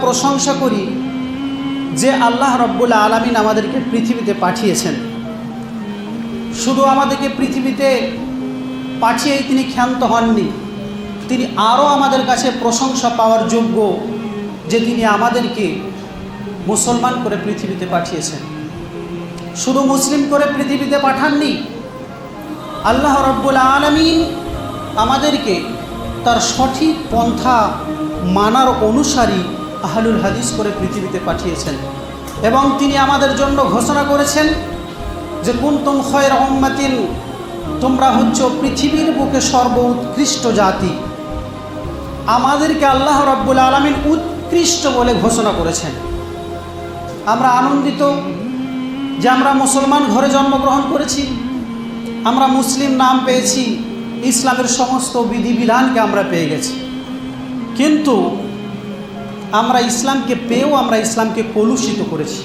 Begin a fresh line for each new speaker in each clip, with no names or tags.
প্রশংসা করি যে আল্লাহ রব্বুল আলমিন আমাদেরকে পৃথিবীতে পাঠিয়েছেন। শুধু আমাদেরকে পৃথিবীতে পাঠিয়েই তিনি ক্ষান্ত হননি, তিনি আরও আমাদের কাছে প্রশংসা পাওয়ার যোগ্য যে তিনি আমাদেরকে মুসলমান করে পৃথিবীতে পাঠিয়েছেন। শুধু মুসলিম করে পৃথিবীতে পাঠাননি, আল্লাহ রব্বুল আলমিন আমাদেরকে তার সঠিক পন্থা মানার অনুসারী আহলুল হাদিস করে পৃথিবীতে পাঠিয়েছেন। এবং তিনি আমাদের জন্য ঘোষণা করেছেন যে, কুন্তুম খয়ের অম্মাতিন তোমরা হচ্ছ পৃথিবীর বুকে সর্ব উৎকৃষ্ট জাতি। আমাদেরকে আল্লাহ রব্বুল আলমিন উৎকৃষ্ট বলে ঘোষণা করেছেন। আমরা আনন্দিত যে, আমরা মুসলমান ঘরে জন্মগ্রহণ করেছি। আমরা মুসলিম নাম পেয়েছি। ইসলামের সমস্ত বিধিবিধানকে আমরা পেয়ে গেছি। কিন্তু আমরা ইসলামকে পেয়েও আমরা ইসলামকে কলুষিত করেছি।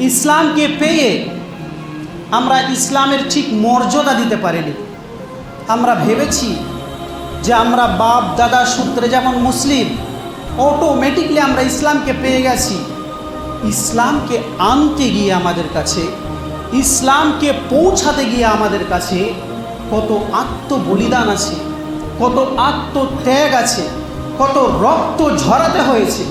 ইসলামকে পেয়ে আমরা ইসলামের ঠিক মর্যাদা দিতে পারিনি। আমরা ভেবেছি যে আমরা বাপ, দাদা, সূত্রে যেমন মুসলিম অটোমেটিকলি আমরা ইসলামকে পেয়ে গেছি। ইসলামকে আনতে গিয়ে আমাদের কাছে, ইসলামকে পৌঁছাতে গিয়ে আমাদের কাছে কত আত্মবলিদান আছে, কত আত্মত্যাগ আছে। কত রক্ত ঝরাতে হয়েছে,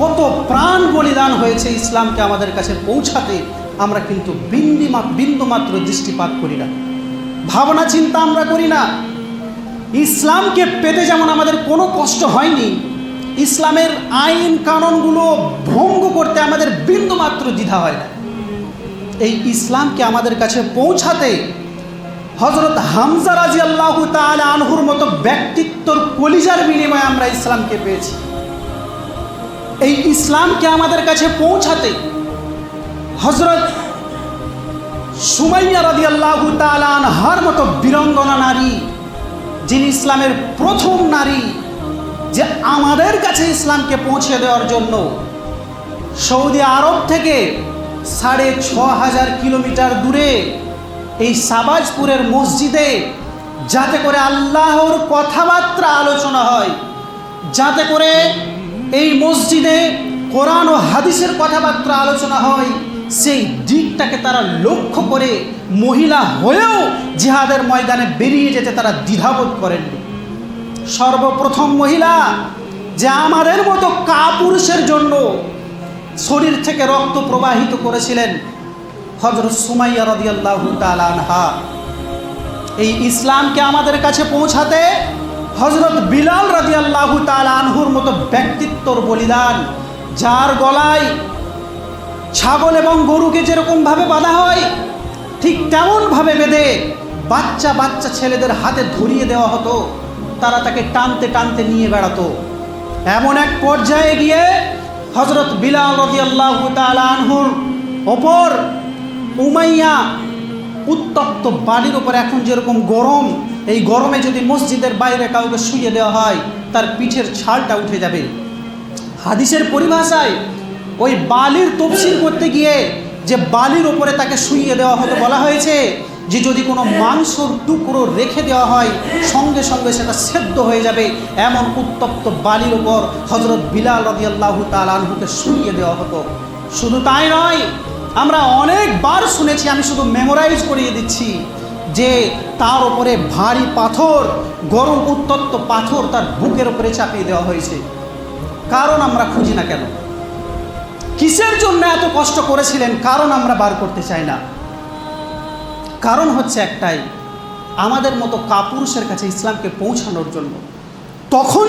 কত প্রাণ বলিদান হয়েছে ইসলামকে আমাদের কাছে পৌঁছাতে আমরা কিন্তু বিন্দিমা বিন্দুমাত্র দৃষ্টিপাত করি না। ভাবনা চিন্তা আমরা করি না। ইসলামকে পেতে যেমন আমাদের কোনো কষ্ট হয়নি, ইসলামের আইন কানুনগুলো ভঙ্গ করতে আমাদের বিন্দুমাত্র দ্বিধা হয় না। এই ইসলামকে আমাদের কাছে পৌঁছাতে হজরত হামজা রাজি আল্লাহ তাল আনহুর মতো ব্যক্তিত্বর কলিজার বিনিময়ে আমরা ইসলামকে পেয়েছি। এই ইসলামকে আমাদের কাছে পৌঁছাতে হজরত সুমাইয়া রাজি আল্লাহ আনহার মতো বীরঙ্গনা নারী, যিনি ইসলামের প্রথম নারী যে আমাদের কাছে ইসলামকে পৌঁছে দেওয়ার জন্য সৌদি আরব থেকে সাড়ে ছ হাজার কিলোমিটার দূরে এই সাবাজপুরের মসজিদে যাতে করে আল্লাহর কথাবার্তা আলোচনা হয়, যাতে করে এই মসজিদে কোরআন ও হাদিসের কথাবার্তা আলোচনা হয়, সেই দিকটাকে তারা লক্ষ্য করে মহিলা হয়েও জিহাদের ময়দানে বেরিয়ে যেতে তারা দ্বিধাবোধ করেননি সর্বপ্রথম মহিলা যে আমাদের মতো কাপুরুষের জন্য শরীর থেকে রক্ত প্রবাহিত করেছিলেন হজরত সুমাইয়া রদিয়াল্লাহ তালানহা এই ইসলামকে আমাদের কাছে পৌঁছাতে হজরত বিলাল রাজিয়াল্লাহ তালানহুর মতো ব্যক্তিত্বর বলিদান, যার গলায় ছাগল এবং গরুকে যেরকমভাবে বাঁধা হয়, ঠিক তেমনভাবে বেঁধে বাচ্চা বাচ্চা ছেলেদের হাতে ধরিয়ে দেওয়া হতো, তারা তাকে টানতে টানতে নিয়ে বেড়াতো। এমন এক পর্যায়ে গিয়ে হজরত বিলাল রদি আল্লাহ আনহুর ওপর উমাইয়া উত্তপ্ত বালির ওপর এখন যেরকম গরম, এই গরমে যদি মসজিদের বাইরে কাউকে শুয়ে দেওয়া হয়, তার পিঠের ছালটা উঠে যাবে। হাদিসের পরিভাষায় ওই বালির তফসিল করতে গিয়ে যে বালির ওপরে তাকে শুইয়ে দেওয়া হতো বলা হয়েছে, যে যদি কোনো মাংসর টুকরো রেখে দেওয়া হয়, সঙ্গে সঙ্গে সেটা সেদ্ধ হয়ে যাবে, এমন উত্তপ্ত বালির ওপর হজরত বিলাল রদি আল্লাহ তালহুকে শুইয়ে দেওয়া হতো। শুধু তাই নয় আমরা অনেকবার শুনেছি, আমি শুধু মেমোরাইজ করিয়ে দিচ্ছি যে তার ওপরে ভারী পাথর, গরম উত্তপ্ত পাথর তার বুকের ওপরে চাপিয়ে দেওয়া হয়েছে। কারণ আমরা খুঁজি না কেন? কিসের জন্য এত কষ্ট করেছিলেন? কারণ আমরা বার করতে চাই না। কারণ হচ্ছে একটাই, আমাদের মতো কাপুরুষের কাছে ইসলামকে পৌঁছানোর জন্য। তখন